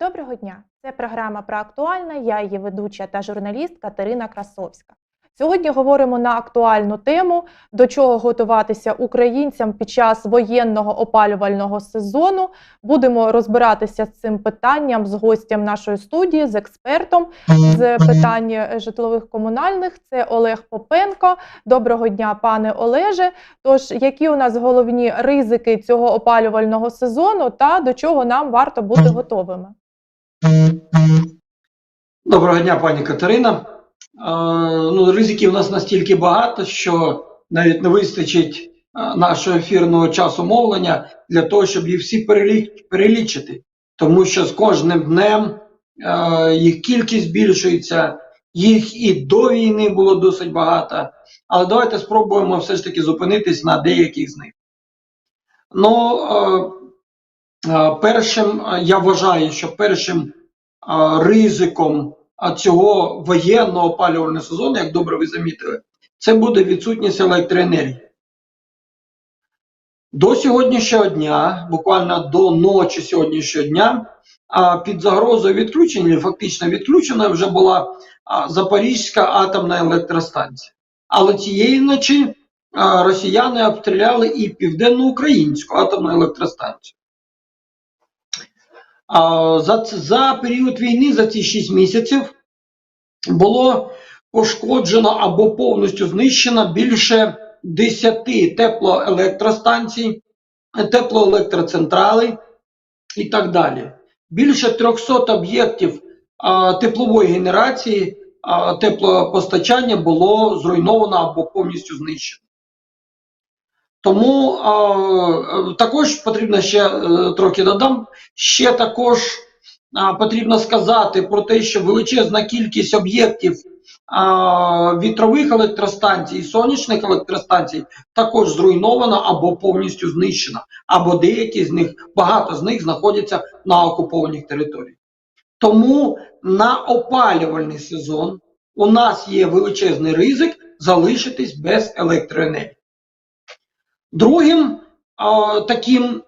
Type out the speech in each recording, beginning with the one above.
Доброго дня! Це програма про актуальне. Я її ведуча та журналіст Катерина Красовська. Сьогодні говоримо на актуальну тему, до чого готуватися українцям під час воєнного опалювального сезону. Будемо розбиратися з цим питанням з гостем нашої студії, з експертом з питань житлових комунальних. Це Олег Попенко. Доброго дня, пане Олеже. Тож, які у нас головні ризики цього опалювального сезону та до чого нам варто бути готовими? Доброго дня, пані Катерина. Е, ну, ризиків у нас настільки багато, що навіть не вистачить е, нашого ефірного часу мовлення для того, щоб їх всі перелічити. Тому що з кожним днем е, їх кількість збільшується, їх і до війни було досить багато. Але давайте спробуємо все ж таки зупинитись на деяких з них. Ну, першим, е, я вважаю, що першим ризиком цього воєнного опалювального сезону, як добре ви замітили, це буде відсутність електроенергії. До сьогоднішнього дня, буквально до ночі сьогоднішнього дня, під загрозою відключення, фактично відключеною вже була Запорізька атомна електростанція. Але цієї ночі росіяни обстріляли і південноукраїнську атомну електростанцію. За, за період війни, за ці 6 місяців, було пошкоджено або повністю знищено більше 10 теплоелектростанцій, теплоелектроцентралей і так далі. Більше 300 об'єктів теплової генерації, а, теплопостачання було зруйновано або повністю знищено. Тому також потрібно ще е, трохи додам. Ще також потрібно сказати про те, що величезна кількість об'єктів вітрових електростанцій і сонячних електростанцій також зруйнована або повністю знищена, або деякі з них, багато з них знаходяться на окупованих територіях. Тому на опалювальний сезон у нас є величезний ризик залишитись без електроенергії. Другим а, таким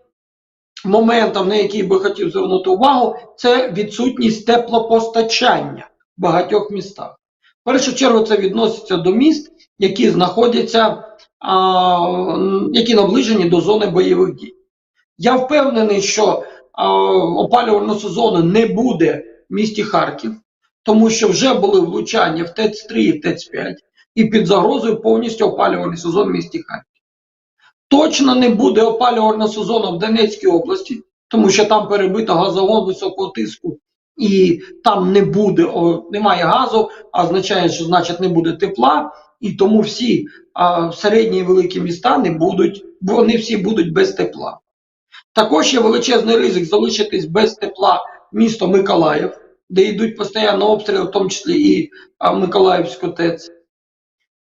моментом, на який би хотів звернути увагу, це відсутність теплопостачання в багатьох містах. В першу чергу це відноситься до міст, які знаходяться, а, які наближені до зони бойових дій. Я впевнений, що а, опалювального сезону не буде в місті Харків, тому що вже були влучання в ТЕЦ-3 і ТЕЦ-5, і під загрозою повністю опалювальний сезон в місті Харків. Точно не буде опалювального сезону в Донецькій області, тому що там перебито газовод високого тиску, і там не буде, о, немає газу, а означає, що значить не буде тепла, і тому всі а, середні і великі міста не будуть, вони всі будуть без тепла. Також є величезний ризик залишитись без тепла місто Миколаїв, де йдуть постійно обстріли, в тому числі і а, Миколаївську ТЕЦ.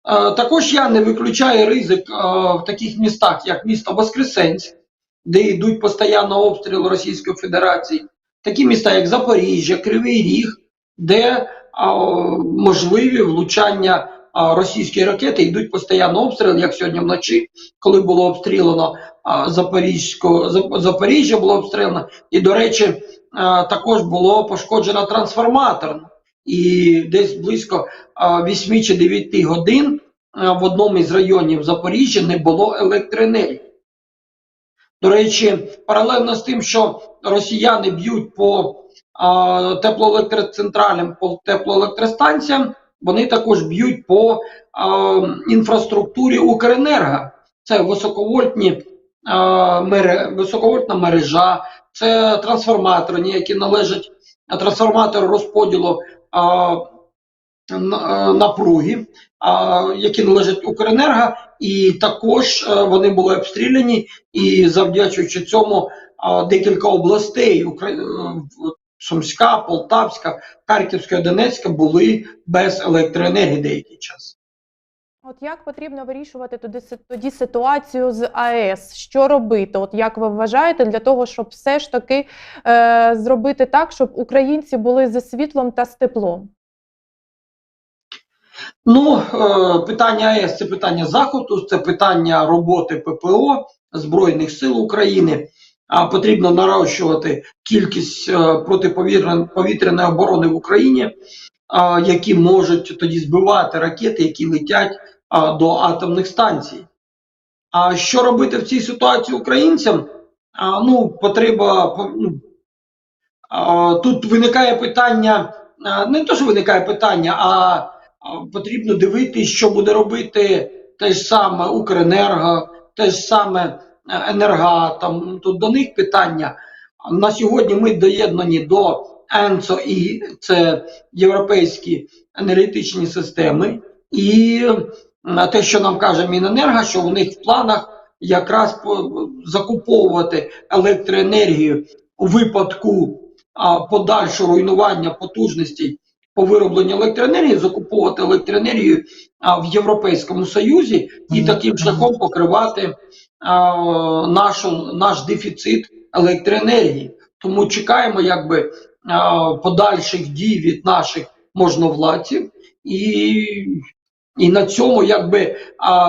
Е, Також я не виключаю ризик е, в таких містах, як місто Воскресенськ, де йдуть постійно обстріли Російської Федерації, такі міста, як Запоріжжя, Кривий Ріг, де е, можливі влучання російської ракети, йдуть постійно обстріли, як сьогодні вночі, коли було обстріляно Запоріжжя було обстріляно, і, до речі, також було пошкоджено трансформатор. І десь близько 8 чи 9 годин в одному із районів Запоріжжя не було електроенергії. До речі, паралельно з тим, що росіяни б'ють по а, теплоелектроцентралям, по теплоелектростанціям, вони також б'ють по інфраструктурі Укренерго. Це високовольтні а, високовольтна мережа, це трансформатори, які належать а, трансформатору розподілу напруги, які належать Укренерго, і також е, вони були обстріляні, і завдячуючи цьому декілька областей е, Сумська, Полтавська, Харківська, Донецька були без електроенергії деякий час. От як потрібно вирішувати тоді, тоді ситуацію з АЕС? Що робити? От як ви вважаєте, для того, щоб все ж таки е, зробити так, щоб українці були зі світлом та з теплом? Ну, е, питання АЕС це питання Заходу, це питання роботи ППО Збройних сил України. а, потрібно нарощувати кількість е, протиповітряної оборони в Україні, які можуть тоді збивати ракети, які летять до атомних станцій. А що робити в цій ситуації українцям? А, ну, потреба. Ну, а, тут виникає питання, а, не те, що виникає питання, а, а потрібно дивитися, що буде робити те ж саме Укренерго, те ж саме е, Енергатом. Тут до них питання. На сьогодні ми доєднані до ЕНЦО і це європейські енергетичні системи. І м, те, що нам каже Міненерго, що у них в планах якраз закуповувати електроенергію у випадку подальшого руйнування потужностей по виробленню електроенергії, закуповувати електроенергію в Європейському Союзі і таким шляхом покривати нашу, наш дефіцит електроенергії. Тому чекаємо якби подальших дій від наших можновладців і, і на цьому якби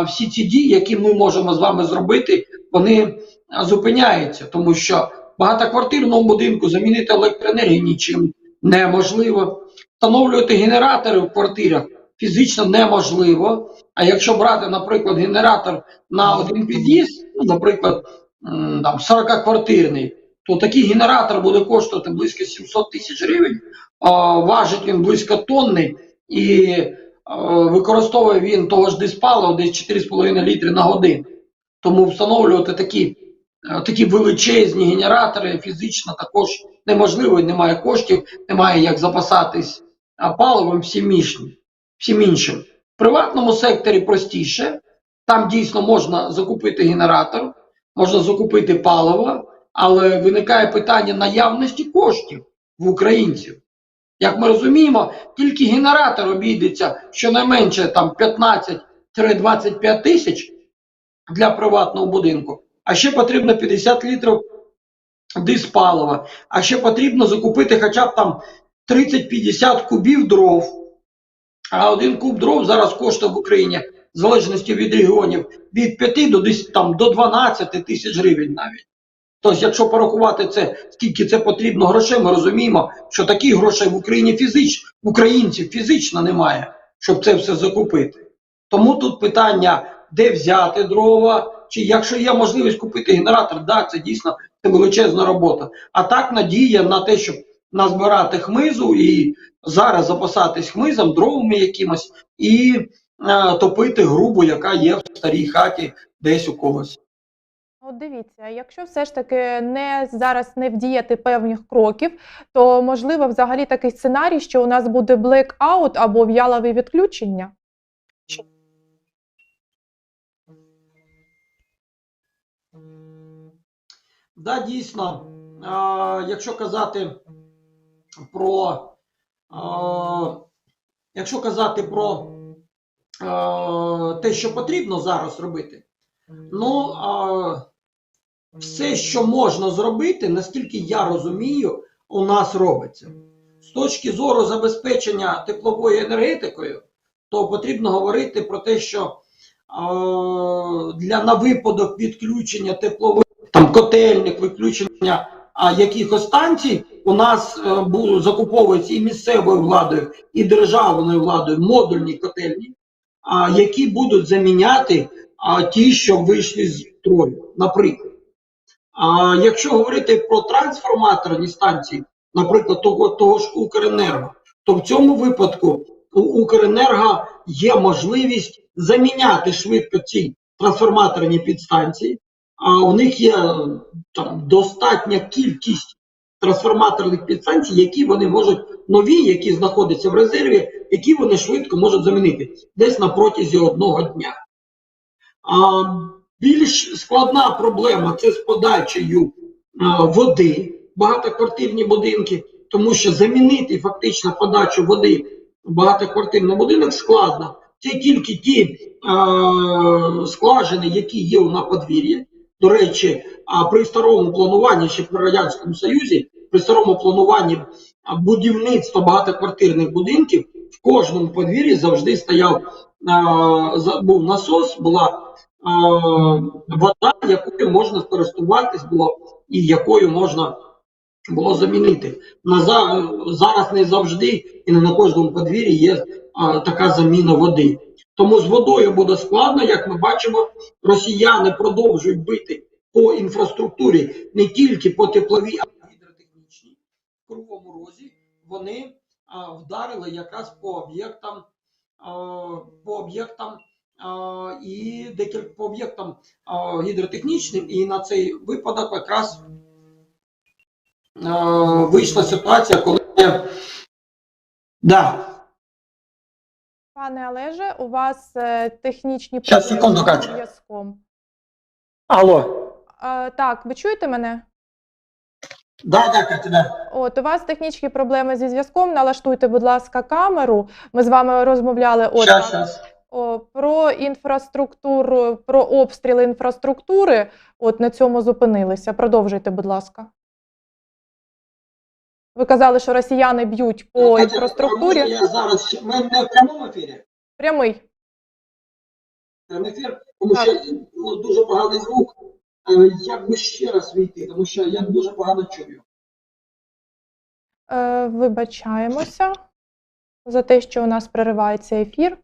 всі ці дії, які ми можемо з вами зробити, вони зупиняються, тому що в багатоквартирному будинку замінити електроенергію нічим неможливо. Встановлювати генератори в квартирах фізично неможливо. А якщо брати, наприклад, генератор на один під'їзд, ну, наприклад, там 40-квартирний, то такий генератор буде коштувати близько 700 тисяч гривень, важить він близько тонни і використовує він того ж диспалива десь 4,5 літри на годину. Тому встановлювати такі, е, такі величезні генератори фізично також неможливо, немає коштів, немає як запасатись паливом всім іншим. Всім іншим. В приватному секторі простіше, там дійсно можна закупити генератор, можна закупити паливо, але виникає питання наявності коштів в українців. Як ми розуміємо, тільки генератор обійдеться щонайменше там 15-25 тисяч для приватного будинку, а ще потрібно 50 літрів диспалива, а ще потрібно закупити хоча б там 30-50 кубів дров. А один куб дров зараз коштує в Україні, в залежності від регіонів, від 5 до, 10, там, до 12 тисяч гривень навіть. Тобто, якщо порахувати це, скільки це потрібно грошей, ми розуміємо, що таких грошей в Україні фізично, в українців фізично немає, щоб це все закупити. Тому тут питання, де взяти дрова, чи якщо є можливість купити генератор, да, це дійсно це величезна робота. А так надія на те, щоб назбирати хмизу і зараз запасатись хмизом, дровами якимось і е, топити грубу, яка є в старій хаті десь у когось. От дивіться, якщо все ж таки не зараз не вдіяти певних кроків, то можливо взагалі такий сценарій, що у нас буде блекаут або в'ялове відключення. Да, дійсно, а, якщо казати про а, якщо казати про а, те, що потрібно зараз робити, ну а, все, що можна зробити, наскільки я розумію, у нас робиться. З точки зору забезпечення тепловою енергетикою, то потрібно говорити про те, що а, для на випадок відключення теплової там котельник, виключення а, якихось станцій, у нас е, бу- закуповуються і місцевою владою, і державною владою модульні котельні, а, які будуть заміняти а, ті, що вийшли з строю, наприклад. А якщо говорити про трансформаторні станції, наприклад, того, того ж Укренерго, то в цьому випадку у Укренерго є можливість заміняти швидко ці трансформаторні підстанції, а у них є там достатня кількість трансформаторних підстанцій, які вони можуть нові, які знаходяться в резерві, які вони швидко можуть замінити десь на протязі одного дня. А, більш складна проблема це з подачею води в багатоквартирні будинки, тому що замінити фактично подачу води в багатоквартирний будинок складно. Це тільки ті а, скважини, які є на подвір'ї. До речі, при старому плануванні ще при Радянському Союзі, при старому плануванні будівництва багатоквартирних будинків в кожному подвір'ї завжди стояв за- був насос, була вода, якою можна користуватись було і якою можна було замінити. На за, зараз не завжди і не на кожному подвір'ї є а, така заміна води. Тому з водою буде складно, як ми бачимо, росіяни продовжують бити по інфраструктурі не тільки по тепловій, а й гідротехнічній. В Кривому Розі вони а, вдарили якраз по об'єктам, по об'єктам і декілька по об'єктам гідротехнічним, і на цей випадок якраз вийшла ситуація, коли да, Пане Олеже, у вас е, технічні Щас, проблеми секунду, Катя. зв'язком. Алло. Е, так, ви чуєте мене? Да, да, Катя, да. От у вас технічні проблеми зі зв'язком. Налаштуйте, будь ласка, камеру. Ми з вами розмовляли от, Щас, щас. Про інфраструктуру, про обстріли інфраструктури. От на цьому зупинилися. Продовжуйте, будь ласка. Ви казали, що росіяни б'ють по Катя, інфраструктурі. Я зараз ми не в прямому ефірі. Прямий. Прямий ефір, тому Так. що ну, дуже поганий звук. Е, Як би ще раз війти, тому що я дуже погано чую. Е, вибачаємося за те, що у нас переривається ефір.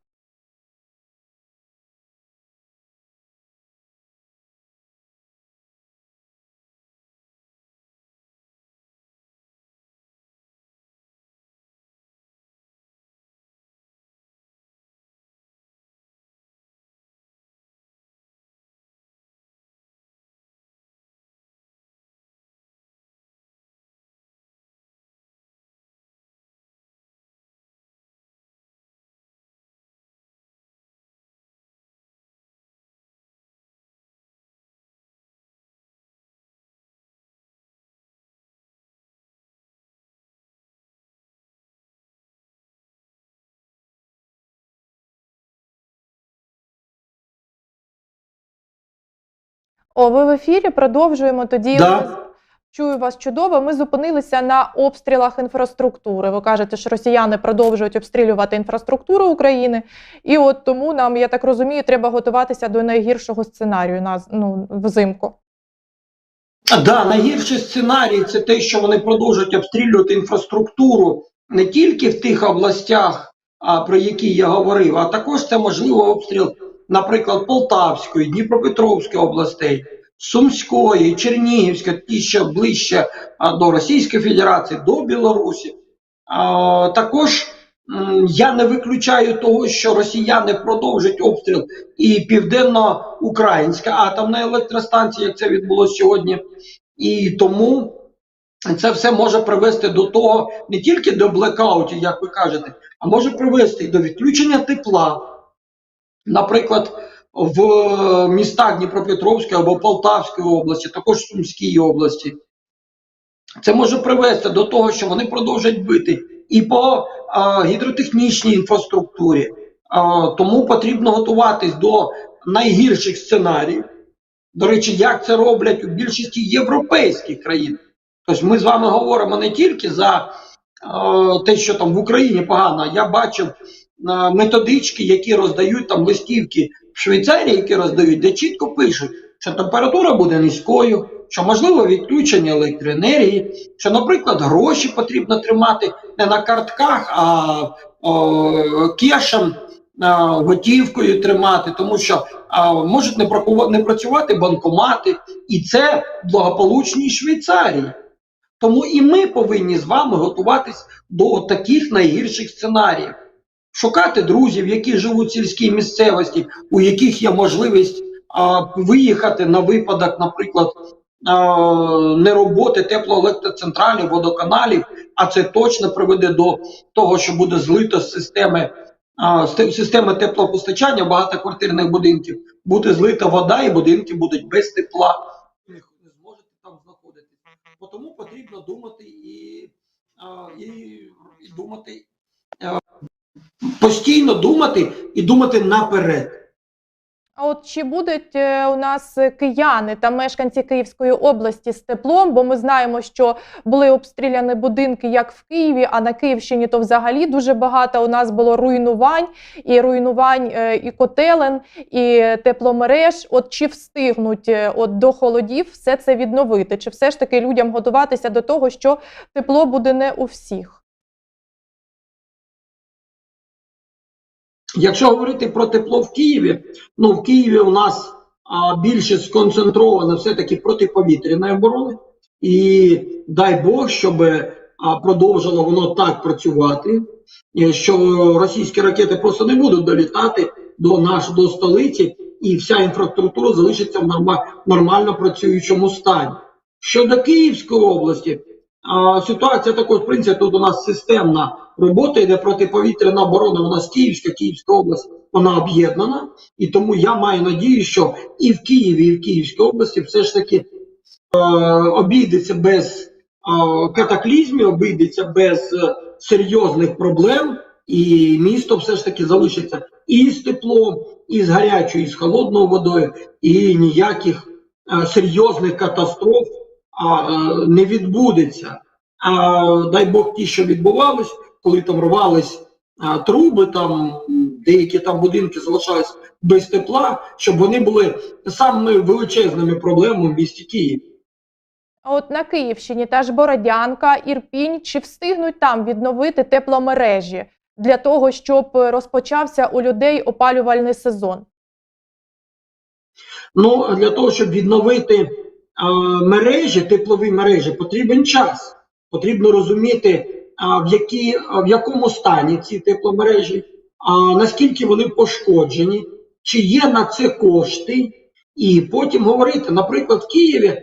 О, ви в ефірі. Продовжуємо тоді. Да. Чую вас чудово. Ми зупинилися на обстрілах інфраструктури. Ви кажете, що росіяни продовжують обстрілювати інфраструктуру України, і от тому нам, я так розумію, треба готуватися до найгіршого сценарію на ну, взимку. Да, найгірший сценарій це те, що вони продовжують обстрілювати інфраструктуру не тільки в тих областях, а, про які я говорив, а також це можливо обстріл, наприклад, Полтавської, Дніпропетровської областей, Сумської, Чернігівської, ті, що ближче до Російської Федерації, до Білорусі. Також я не виключаю того, що росіяни продовжать обстріл і південно-українська атомна електростанція, як це відбулося сьогодні. І тому це все може привести до того, не тільки до блекаутів, як ви кажете, а може привести і до відключення тепла. Наприклад, в містах Дніпропетровської або Полтавської області, також Сумській області. Це може привести до того, що вони продовжать бити і по а, гідротехнічній інфраструктурі. А, тому потрібно готуватись до найгірших сценаріїв. До речі, як це роблять у більшості європейських країн. Тобто ми з вами говоримо не тільки за е, те, що там в Україні погано. Я бачив методички, які роздають там листівки в Швейцарії, які роздають, де чітко пишуть, що температура буде низькою, що можливо відключення електроенергії, що, наприклад, гроші потрібно тримати не на картках, а о, кешем, готівкою тримати, тому що а, можуть не, не працювати банкомати, і це благополучній Швейцарії. Тому і ми повинні з вами готуватись до таких найгірших сценаріїв. Шукати друзів, які живуть в сільській місцевості, у яких є можливість а, виїхати на випадок, наприклад, а, нероботи теплоелектроцентралів, водоканалів, а це точно приведе до того, що буде злито з системи, а, системи теплопостачання багатоквартирних будинків, буде злита вода, і будинки будуть без тепла. Ви не зможете там знаходитися. Тому потрібно думати і, і, і думати постійно думати і думати наперед. А от чи будуть е, у нас кияни та мешканці Київської області з теплом? Бо ми знаємо, що були обстріляні будинки як в Києві, а на Київщині то взагалі дуже багато у нас було руйнувань і руйнувань е, і котелен, і тепломереж. От чи встигнуть е, от до холодів все це відновити? Чи все ж таки людям готуватися до того, що тепло буде не у всіх? Якщо говорити про тепло в Києві, ну в Києві у нас а, більше сконцентровано все-таки протиповітряної оборони, і дай Бог, щоб а, продовжило воно так працювати, е, що російські ракети просто не будуть долітати до наш до столиці, і вся інфраструктура залишиться в норма, нормально працюючому стані. Щодо Київської області, ситуація також, в принципі, тут у нас системна робота йде протиповітряна оборона. У нас Київська, Київська область, вона об'єднана. І тому я маю надію, що і в Києві, і в Київській області все ж таки е, обійдеться без е, катаклізмів, обійдеться без е, серйозних проблем, і місто все ж таки залишиться і з теплом, і з гарячою, і з холодною водою, і ніяких е, серйозних катастроф не відбудеться. А дай Бог ті, що відбувались, коли там рвались труби, там деякі там будинки залишались без тепла, щоб вони були самими величезними проблемами в місті Києві. А от на Київщині та ж Бородянка, Ірпінь, чи встигнуть там відновити тепломережі для того, щоб розпочався у людей опалювальний сезон? Ну для того, щоб відновити мережі, теплові мережі, потрібен час. Потрібно розуміти, в, які, в якому стані ці тепломережі, наскільки вони пошкоджені, чи є на це кошти, і потім говорити, наприклад, в Києві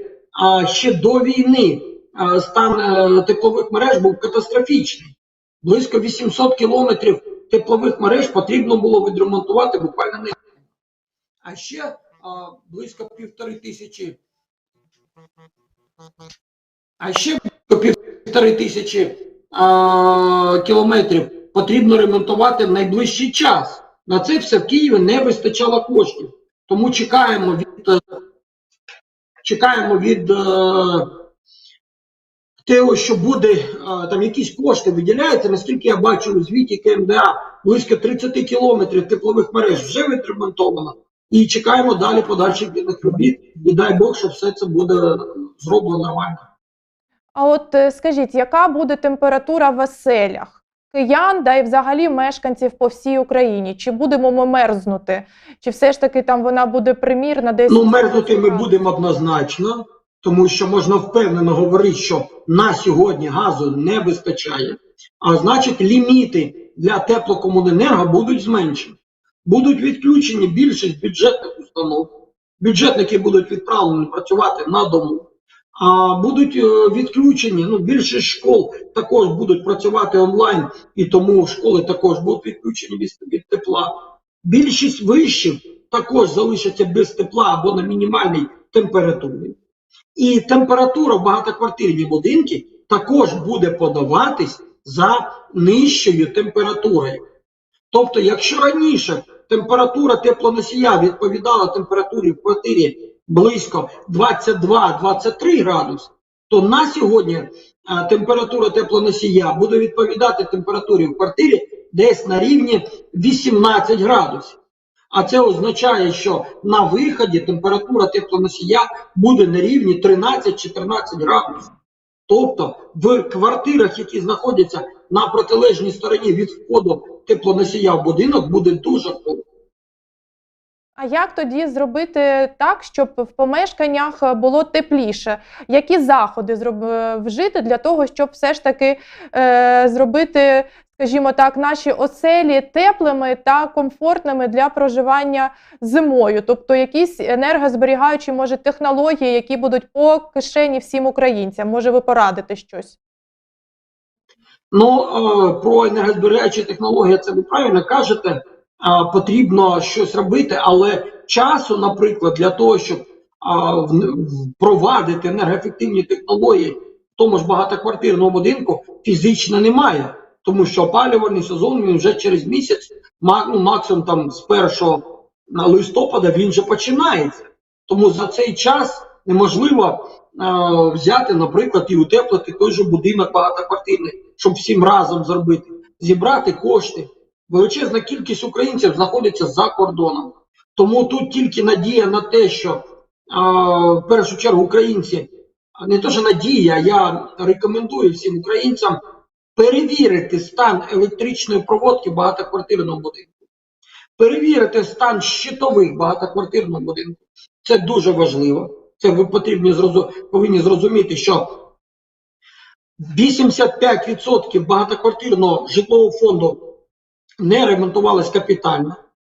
ще до війни стан е, теплових мереж був катастрофічний. Близько 800 кілометрів теплових мереж потрібно було відремонтувати буквально не. А ще близько півтори тисячі. А ще півтори тисячі а, кілометрів потрібно ремонтувати в найближчий час. На це все в Києві не вистачало коштів. Тому чекаємо від е, чекаємо від е, того, що буде е, там якісь кошти виділяються. Наскільки я бачу у звіті КМДА, близько 30 кілометрів теплових мереж вже відремонтовано. І чекаємо далі подальших дільних робіт. І дай Бог, що все це буде зроблено нормально. А от е, скажіть, яка буде температура в оселях? Киян, да й взагалі мешканців по всій Україні? Чи будемо ми мерзнути? Чи все ж таки там вона буде примірна десь? Ну, мерзнути ми будемо однозначно, тому що можна впевнено говорити, що на сьогодні газу не вистачає, а значить, ліміти для теплокомуненерго будуть зменшені. Будуть відключені більшість бюджетних установ. Бюджетники будуть відправлені працювати на дому. А будуть е, відключені, ну більшість школ також будуть працювати онлайн, і тому школи також будуть відключені від, від тепла. Більшість вишів також залишаться без тепла або на мінімальній температурі. І температура в багатоквартирні будинки також буде подаватись за нижчою температурою. Тобто, якщо раніше температура теплоносія відповідала температурі в квартирі близько 22-23 градуси, то на сьогодні а, температура теплоносія буде відповідати температурі в квартирі десь на рівні 18 градусів. А це означає, що на виході температура теплоносія буде на рівні 13-14 градусів. Тобто в квартирах, які знаходяться на протилежній стороні від входу теплоносія в будинок, буде дуже холодно. А як тоді зробити так, щоб в помешканнях е, було тепліше? Які заходи е, вжити для того, щоб все ж таки е, зробити, скажімо так, наші оселі теплими та комфортними для проживання зимою? Тобто якісь енергозберігаючі, може, технології, які будуть по кишені всім українцям? Може, ви порадите щось? Ну, е, про енергозберігаючі технології, це ви правильно кажете, е, потрібно щось робити, але часу, наприклад, для того, щоб е, впровадити енергоефективні технології в тому ж багатоквартирному будинку, фізично немає. Тому що опалювальний сезон він вже через місяць, ну, максимум там з 1 на листопада він же починається. Тому за цей час неможливо взяти, наприклад, і утеплити той же будинок багатоквартирний, щоб всім разом зробити, зібрати кошти. Величезна кількість українців знаходиться за кордоном. Тому тут тільки надія на те, що е, в першу чергу українці, не то, що надія, я рекомендую всім українцям перевірити стан електричної проводки в багатоквартирному будинку, перевірити стан щитових багатоквартирного будинку. Це дуже важливо. Це ви потрібні повинні зрозуміти, що 85% багатоквартирного житлового фонду не ремонтувалась капітально,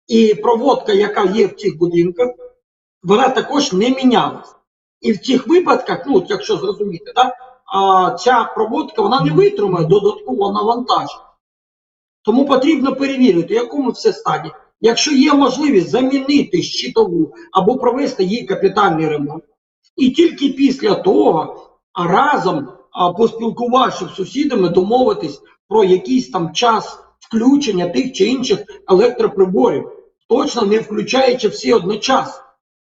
і проводка, яка є в цих будинках, вона також не мінялась. І в цих випадках, ну, якщо зрозуміти, да, а, ця проводка вона не витримає додаткового навантаження. Тому потрібно перевірити, в якому все стані. Якщо є можливість замінити щитову або провести їй капітальний ремонт, і тільки після того а разом, поспілкувавшись з сусідами, домовитись про якийсь там час включення тих чи інших електроприборів, точно не включаючи всі одночасно.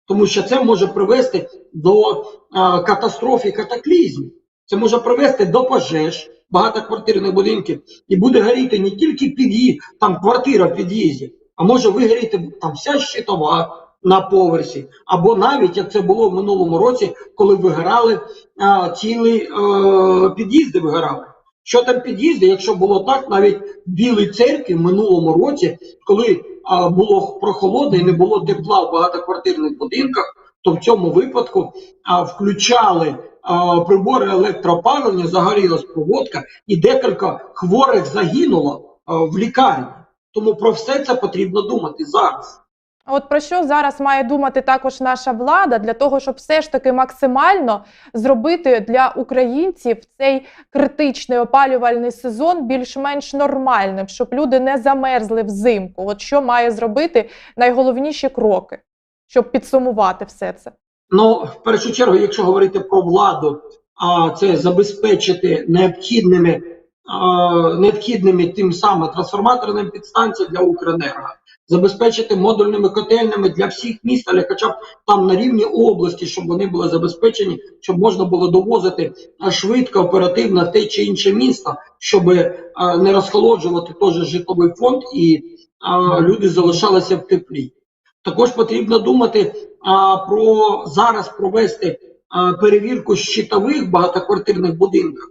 Тому що це може привести до а, катастроф і катаклізмів. Це може привести до пожеж багатоквартирних будинків і буде горіти не тільки під'їзд, там квартира в під'їзді, а може вигоріти там вся щитова на поверсі, або навіть як це було в минулому році, коли вигорали а, цілі е, під'їзди вигорали. Що там під'їзди, якщо було так, навіть в Білій церкві в минулому році, коли а, було прохолодно і не було тепла в багатоквартирних будинках, то в цьому випадку а, включали прибори електроопалення, загорілась проводка, і декілька хворих загинуло в лікарні. Тому про все це потрібно думати зараз. От про що зараз має думати також наша влада для того, щоб все ж таки максимально зробити для українців цей критичний опалювальний сезон більш-менш нормальним, щоб люди не замерзли взимку. От що має зробити найголовніші кроки, щоб підсумувати все це? Ну, в першу чергу, якщо говорити про владу, а це забезпечити необхідними, необхідними тим самим трансформаторними підстанціями для Укренерго, забезпечити модульними котельнями для всіх міст, але хоча б там на рівні області, щоб вони були забезпечені, щоб можна було довозити швидко, оперативно те чи інше місто, щоб не розхолоджувати теж житловий фонд і а, люди залишалися в теплі. Також потрібно думати про зараз провести перевірку щитових багатоквартирних будинків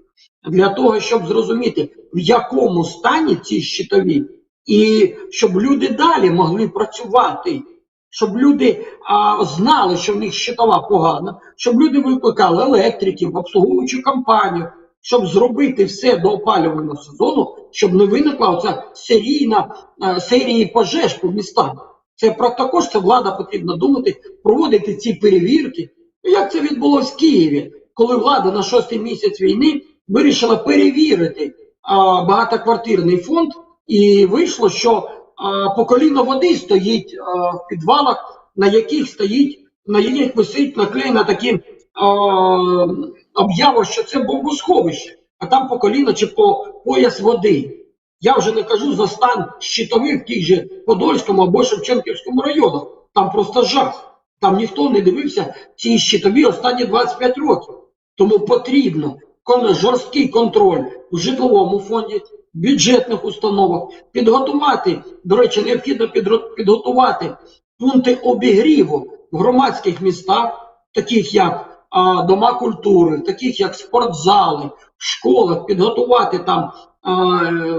для того, щоб зрозуміти, в якому стані ці щитові, і щоб люди далі могли працювати, щоб люди а, знали, що в них щитова погана, щоб люди викликали електриків, обслуговуючу компанію, щоб зробити все до опалювального сезону, щоб не виникла оця серійна а, серії пожеж по містам. Це про також це влада потрібно думати, проводити ці перевірки. Як це відбулося в Києві, коли влада на шостий місяць війни вирішила перевірити а, багатоквартирний фонд, і вийшло, що по коліно води стоїть в підвалах, на яких стоїть, на яких висить наклеєна такі об'ява, що це бомбосховище, а там по коліно чи по пояс води. Я вже не кажу за стан щитових в тих же Подольському або Шевченківському районах. Там просто жах. Там ніхто не дивився ці щитові останні 25 років. Тому потрібно жорсткий контроль у житловому фонді, бюджетних установах, підготувати, до речі, необхідно підготувати пункти обігріву в громадських містах, таких як а, дома культури, таких як спортзали, школах, підготувати там а,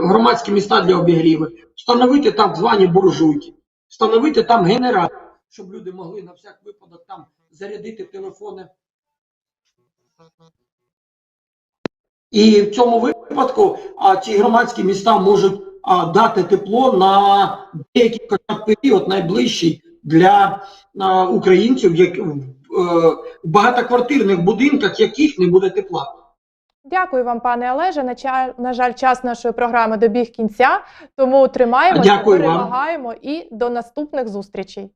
громадські міста для обігріву, встановити так звані буржуйки, встановити там генератор, щоб люди могли на всяк випадок там зарядити телефони. І в цьому випадку а, ці громадські міста можуть а, дати тепло на деякий період найближчий для а, українців, як, в, е, в багатоквартирних будинках, яких не буде тепла. Дякую вам, пане Олеже. На, ча- на жаль, час нашої програми добіг кінця, тому тримаємося, перемагаємо і до наступних зустрічей.